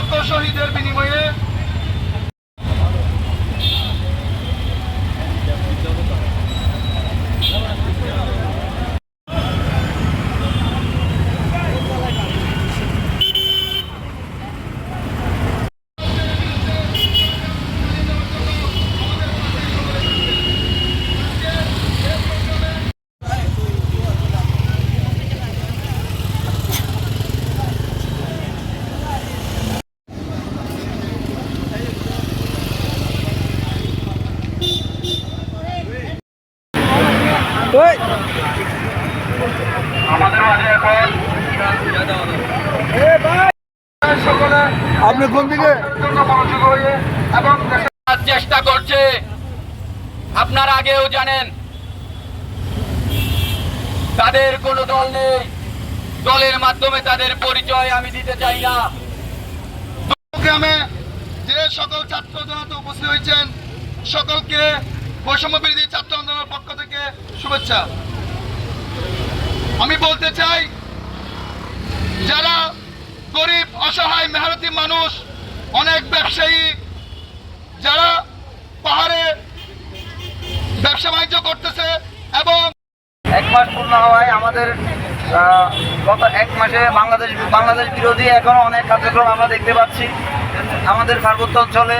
রক্ত শহীদের বিনিময়ে আপনি কোন দিকে? হয়ে চেষ্টা করছে। আপনার আগেও জানেন তাদের কোনো দল নেই। দলের মাধ্যমে তাদের পরিচয় আমি দিতে চাই না। গ্রামে যে সকল ছাত্র জনতা উপস্থিত হয়েছেন সকলকে বৈষম্য বিরোধী ছাত্র আন্দোলনের পক্ষ থেকে শুভেচ্ছা। আমি বলতে চাই, যারা গরিব, অসহায়, মেহনতি মানুষ, অনেক ব্যবসায়ী, যারা পাহাড়ে ব্যবসা বাণিজ্য করতেছে এবং এক মাস পূর্ণ হওয়ায় আমাদের গত এক মাসে বাংলাদেশ বাংলাদেশ বিরোধী এখনও অনেক কার্যক্রম আমরা দেখতে পাচ্ছি। আমাদের পার্বত্য অঞ্চলে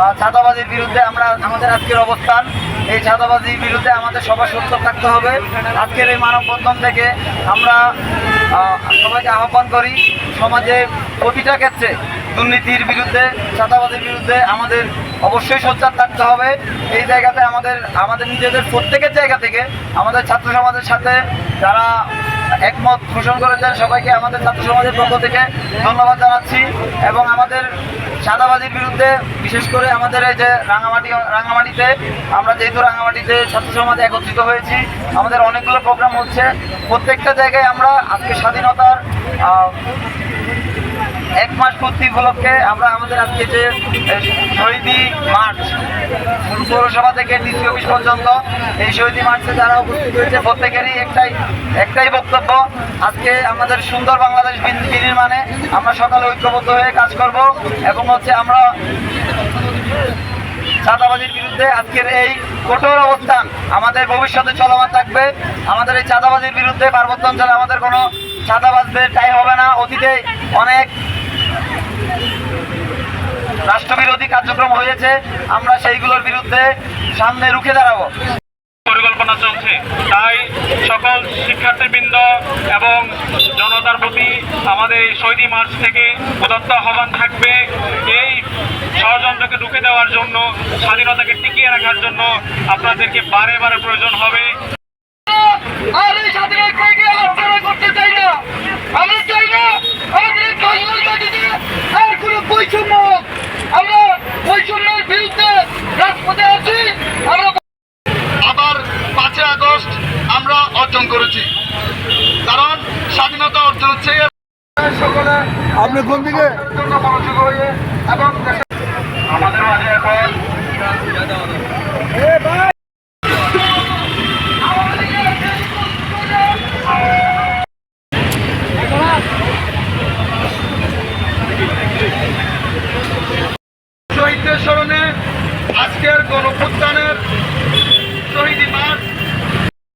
আহ, চাঁদাবাজির বিরুদ্ধে আমরা আমাদের আজকের অবস্থান। এই ছাদাবাজির বিরুদ্ধে আমাদের সবার সুস্থ থাকতে হবে। আজকের এই মানববন্ধন থেকে আমরা সবাইকে আহ্বান করি সমাজে প্রতিটা ক্ষেত্রে দুর্নীতির বিরুদ্ধে, চাঁদাবাজির বিরুদ্ধে আমাদের অবশ্যই সোচ্চার থাকতে হবে। এই জায়গাতে আমাদের আমাদের নিজেদের প্রত্যেকের জায়গা থেকে আমাদের ছাত্র সমাজের সাথে যারা একমত পোষণ করেছেন, সবাইকে আমাদের ছাত্র সমাজের পক্ষ থেকে ধন্যবাদ জানাচ্ছি এবং আমাদের চাঁদাবাজির বিরুদ্ধে বিশেষ করে আমাদের এই যে রাঙামাটি, রাঙামাটিতে, আমরা যেহেতু রাঙামাটিতে ছাত্র সমাজ একত্রিত হয়েছি, আমাদের অনেকগুলো প্রোগ্রাম হচ্ছে। প্রত্যেকটা জায়গায় আমরা আজকে স্বাধীনতার এক মাস পূর্তি উপলক্ষে আমরা আমাদের আজকে যে শহীদি মার্চ, পৌরসভা থেকে ডিসি অফিস পর্যন্ত এই শহীদি মার্চে যারা উপস্থিত হয়েছে। প্রত্যেকেরই একটাই একটাই বক্তব্য, আজকে আমাদের সুন্দর বাংলাদেশ বিন- বিনির্মাণে আমরা সকালে ঐক্যবদ্ধ হয়ে কাজ করব এবং হচ্ছে আমরা চাঁদাবাজির বিরুদ্ধে আজকের এই কঠোর অবস্থান আমাদের ভবিষ্যতে চলমান থাকবে। আমাদের এই চাঁদাবাজির বিরুদ্ধে পার্বত্য অঞ্চলে আমাদের কোনো চাঁদাবাজদের টাই হবে না। অতীতে অনেক রাষ্ট্রবিরোধী কার্যক্রম হয়েছে আমরা সেইগুলোর বিরুদ্ধে সামনে রুখে দাঁড়াবো। পরিকল্পনা চলছে। তাই সকল শিক্ষার্থীবৃন্দ এবং জনতার প্রতি আমাদের এই শহীদি মার্চ থেকে প্রদত্ত আহ্বান থাকবে এই ষড়যন্ত্রকে ঢুকে দেওয়ার জন্য স্বাধীনতাকে টিকিয়ে রাখার জন্য আপনাদেরকে বারে বারে প্রয়োজন হবে। আর এই স্বাধীনতাকে আলোচনা করতে চাই না। আমি চাই না আমাদের এই বাংলার মাটিতে আর কোনো বৈষম্য। আমরা বৈষম্যের বিরুদ্ধে রাজপথে আছি। আমরা আবার পাঁচই আগস্ট আমরা অর্জন করেছি। কারণ স্বাধীনতা অর্জন হচ্ছে সকলে আপনি কোন দিকে? মনোযোগ হয়ে এবং আমাদের মাঝে এখন আজকের গণপ্রত্যানের